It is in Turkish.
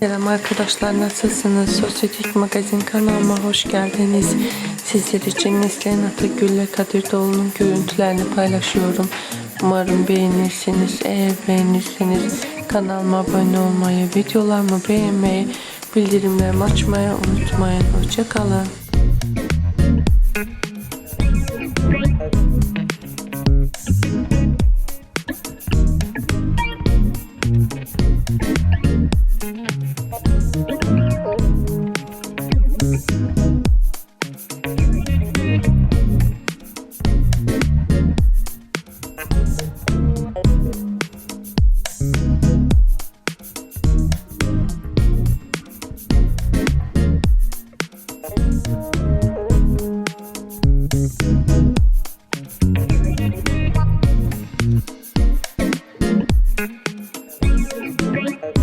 Selam arkadaşlar nasılsınız? Sosyetik Magazin kanalıma hoş geldiniz. Sizler için Neslihan Atagül ile Kadir Doğulu'nun görüntülerini paylaşıyorum. Umarım beğenirsiniz. Eğer beğenirseniz kanalıma abone olmayı, videolarımı beğenmeyi, bildirimlerimi açmayı unutmayın. Hoşçakalın. Bye.